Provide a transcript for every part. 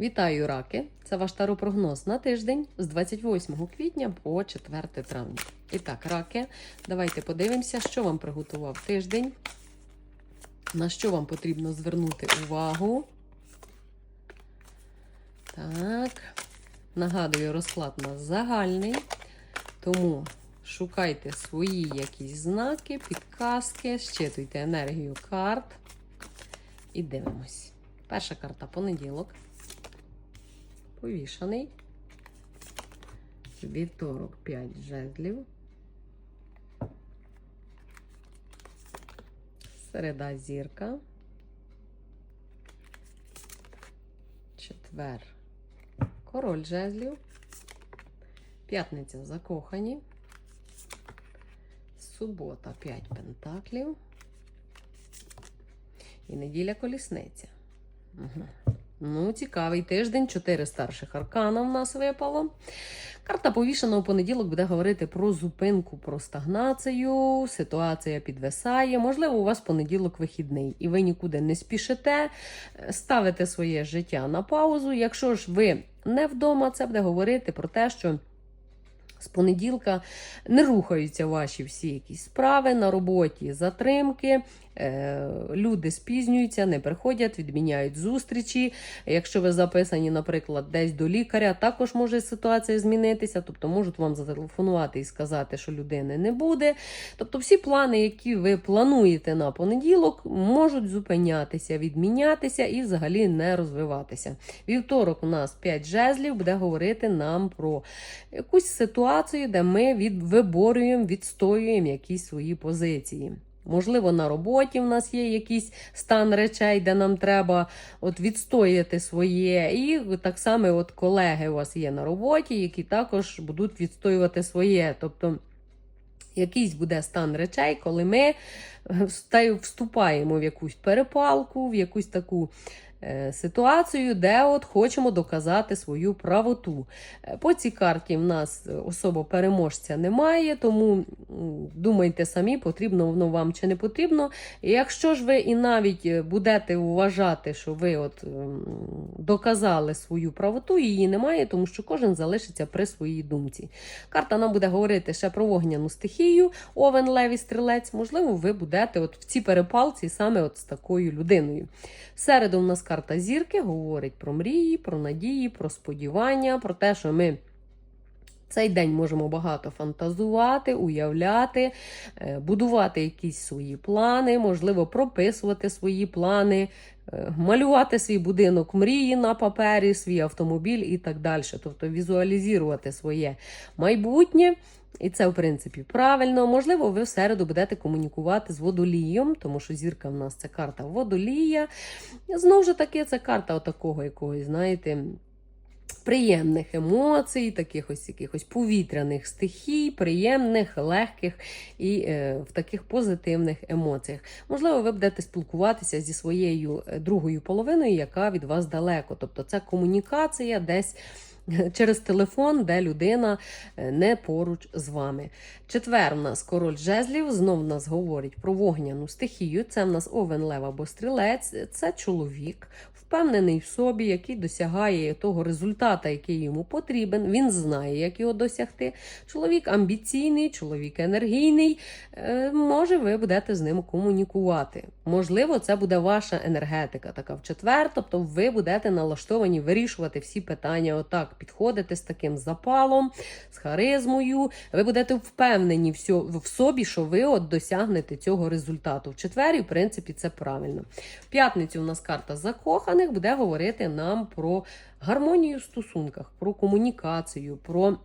Вітаю, раки! Це ваш таропрогноз на тиждень з 28 квітня по 4 травня. І так, раки, давайте подивимося, що вам приготував тиждень, на що вам потрібно звернути увагу. Так, нагадую, розклад у нас загальний, тому шукайте свої якісь знаки, підказки, щитуйте енергію карт і дивимось. Перша карта понеділок. Повішаний. Вівторок 5 жезлів. Середа зірка. Четвер. Король жезлів. П'ятниця закохані. Субота 5 пентаклів. І неділя колісниця. Угу. Ну, цікавий тиждень. Чотири старших аркана в нас випало. Карта повішена у понеділок буде говорити про зупинку, про стагнацію. Ситуація підвисає. Можливо, у вас понеділок вихідний, і ви нікуди не спішите, ставите своє життя на паузу. Якщо ж ви не вдома, це буде говорити про те, що. З понеділка не рухаються ваші всі якісь справи на роботі, затримки. Е, люди спізнюються, не приходять, відміняють зустрічі. Якщо ви записані, наприклад, десь до лікаря, також може ситуація змінитися. Тобто можуть вам зателефонувати і сказати, що людини не буде. Тобто, всі плани, які ви плануєте на понеділок, можуть зупинятися, відмінятися і взагалі не розвиватися. Вівторок у нас 5 жезлів буде говорити нам про якусь ситуацію, де ми від, виборюємо, відстоюємо якісь свої позиції. Можливо, на роботі в нас є якийсь стан речей, де нам треба от відстояти своє. І так само от колеги у вас є на роботі, які також будуть відстоювати своє. Тобто якийсь буде стан речей, коли ми вступаємо в якусь перепалку, в якусь таку. Ситуацію, де от хочемо доказати свою правоту. По цій карті в нас особо переможця немає, тому думайте самі, потрібно воно вам чи не потрібно. І якщо ж ви і навіть будете вважати, що ви от доказали свою правоту, її немає, тому що кожен залишиться при своїй думці. Карта нам буде говорити ще про вогняну стихію, овен, леві, стрілець. Можливо, ви будете от в цій перепалці саме от з такою людиною. Середу в нас карта зірки говорить про мрії, про надії, про сподівання, про те, що ми. Цей день можемо багато фантазувати, уявляти, будувати якісь свої плани, можливо, прописувати свої плани, малювати свій будинок мрії на папері, свій автомобіль і так далі. Тобто візуалізувати своє майбутнє. І це, в принципі, правильно. Можливо, ви в середу будете комунікувати з водолієм, тому що зірка в нас це карта водолія. Знову ж таки, це карта отакого якогось, знаєте. Приємних емоцій, таких ось якихось повітряних стихій, приємних, легких і е, в таких позитивних емоціях. Можливо, ви будете спілкуватися зі своєю другою половиною, яка від вас далеко. Тобто це комунікація десь. Через телефон, де людина не поруч з вами. Четвер у нас король жезлів, знов в нас говорить про вогняну стихію. Це в нас овен лев або стрілець, це чоловік, впевнений в собі, який досягає того результата, який йому потрібен. Він знає, як його досягти. Чоловік амбіційний, чоловік енергійний. Може, ви будете з ним комунікувати. Можливо, це буде ваша енергетика така в четвер, тобто ви будете налаштовані вирішувати всі питання. Отак підходите з таким запалом, з харизмою. Ви будете впевнені в собі, що ви от досягнете цього результату. В четвері, в принципі, це правильно. В п'ятницю у нас карта закоханих буде говорити нам про гармонію в стосунках, про комунікацію, про.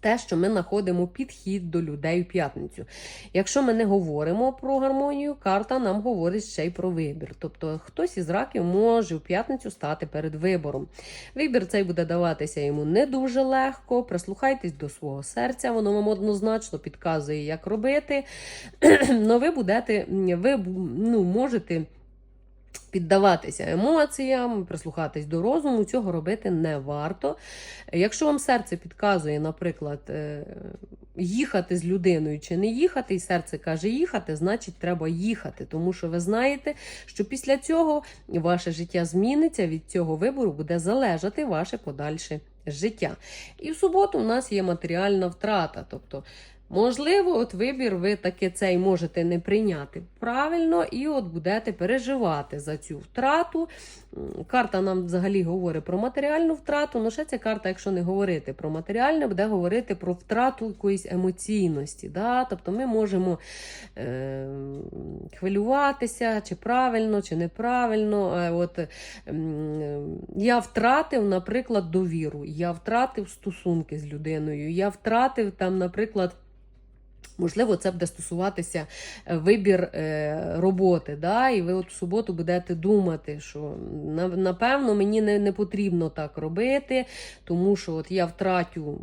Те, що ми знаходимо підхід до людей у п'ятницю. Якщо ми не говоримо про гармонію, карта нам говорить ще й про вибір. Тобто хтось із раків може в п'ятницю стати перед вибором. Вибір цей буде даватися йому не дуже легко. Прислухайтесь до свого серця, воно вам однозначно підказує, як робити. Но ви будете, ви ну, можете Піддаватися емоціям, прислухатись до розуму, цього робити не варто. Якщо вам серце підказує, наприклад, е, їхати з людиною чи не їхати, і серце каже їхати, значить треба їхати. Тому що ви знаєте, що після цього ваше життя зміниться, від цього вибору буде залежати ваше подальше життя. І в суботу у нас є матеріальна втрата. Тобто, можливо, от вибір ви таки цей можете не прийняти правильно, і от будете переживати за цю втрату. Карта нам взагалі говорить про матеріальну втрату. Ну, ще ця карта, якщо не говорити про матеріальне, буде говорити про втрату якоїсь емоційності. Да? Тобто ми можемо е, хвилюватися, чи правильно, чи неправильно. Е, От, м, я втратив, наприклад, довіру, я втратив стосунки з людиною, я втратив там, наприклад. Можливо, це буде стосуватися е, вибір е, роботи. Да? І ви от в суботу будете думати, що напевно мені не, потрібно так робити, тому що от я втратю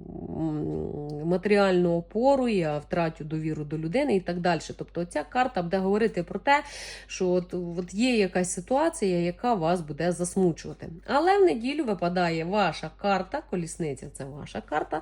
матеріальну опору, я втратю довіру до людини і так далі. Тобто ця карта буде говорити про те, що от, от є якась ситуація, яка вас буде засмучувати. Але в неділю випадає ваша карта, колісниця це ваша карта.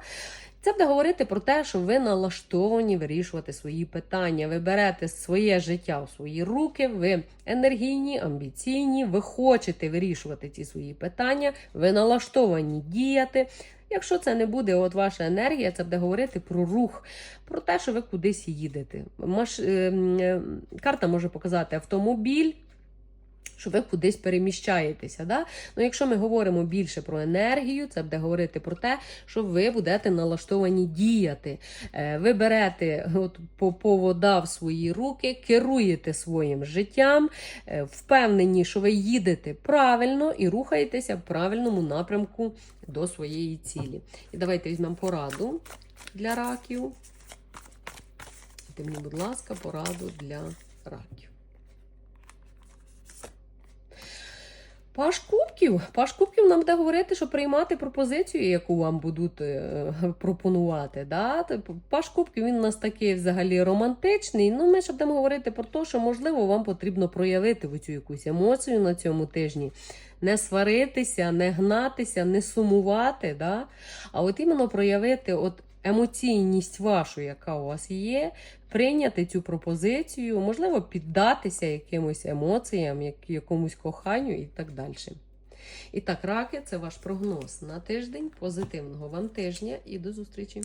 Це буде говорити про те, що ви налаштовані вирішувати свої питання. Ви берете своє життя в свої руки, ви енергійні, амбіційні, ви хочете вирішувати ці свої питання, ви налаштовані діяти. Якщо це не буде от ваша енергія, це буде говорити про рух, про те, що ви кудись їдете. Маш... е, м, е, Карта може показати автомобіль. Що ви кудись переміщаєтеся. Да? Ну, якщо ми говоримо більше про енергію, це буде говорити про те, що ви будете налаштовані діяти. Е, Ви берете повода в свої руки, керуєте своїм життям, е, впевнені, що ви їдете правильно і рухаєтеся в правильному напрямку до своєї цілі. І давайте візьмемо пораду для раків. Дайте мені, будь ласка, пораду для раків. Паш Кубків. Паш Кубків нам буде говорити, що приймати пропозицію, яку вам будуть е, пропонувати. Да? Паш Кубків він у нас такий взагалі романтичний. Ну, ми ще будемо говорити про те, що можливо вам потрібно проявити оцю якусь емоцію на цьому тижні. Не сваритися, не гнатися, не сумувати. Да? А от іменно проявити от емоційність вашу, яка у вас є, прийняти цю пропозицію, можливо, піддатися якимось емоціям, як, якомусь коханню і так далі. І так, раки, це ваш прогноз на тиждень. Позитивного вам тижня і до зустрічі!